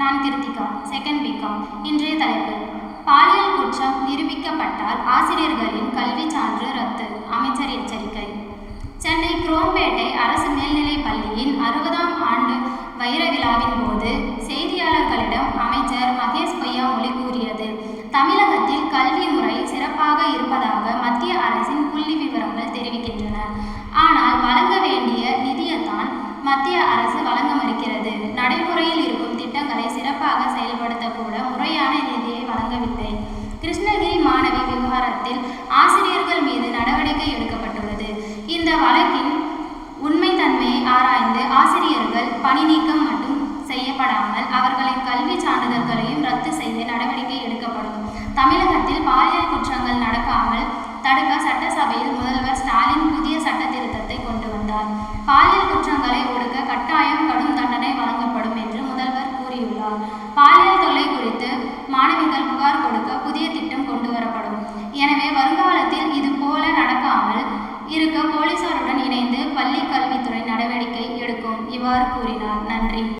நான் Kiruthika second BCom இன்றைய தலைப்பு. பாலியல் குற்றம் நிரூபிக்கப்பட்டால் ஆசிரியர்களின் கல்வி சான்று ரத்து அமைச்சர் எச்சரிக்கை. சென்னை குரோம்பேட்டை அரசு மேல்நிலைப் பள்ளியின் அறுபதாம் ஆண்டு வைர விழாவின் போது செய்தியாளர்களிடம் அமைச்சர் மகேஷ் பொய்யாமொழி கூறியது. தமிழகத்தில் கல்வி முறை சிறப்பாக இருப்பதாக மத்திய அரசின் புள்ளி விவரங்கள் தெரிவிக்கின்றன. ஆனால் வழங்க வேண்டிய நிதியைத்தான் மத்திய அரசு வழங்க மறுக்கிறது. நடைமுறையில் இந்த வழக்கின் உண்மைத்தன்மையை ஆராய்ந்து ஆசிரியர்கள் பணி நீக்கம் மட்டும் செய்யப்படாமல் அவர்களை கல்வி சான்றிதழ்களையும் ரத்து செய்ய நடவடிக்கை எடுக்கப்படும். தமிழகத்தில் பாலியல் குற்றங்கள் நடக்காமல் தடுக்க சட்டசபையில் முதல்வர் ஸ்டாலின் புதிய சட்ட திருத்தத்தை கொண்டு வந்தார். பாலியல் குற்றங்களை ஒடுக்க கட்டாயம் கடும் தண்டனை வழங்கப்படும் என்று முதல்வர் கூறியுள்ளார். இவ்வாறு கூறினார். நன்றி.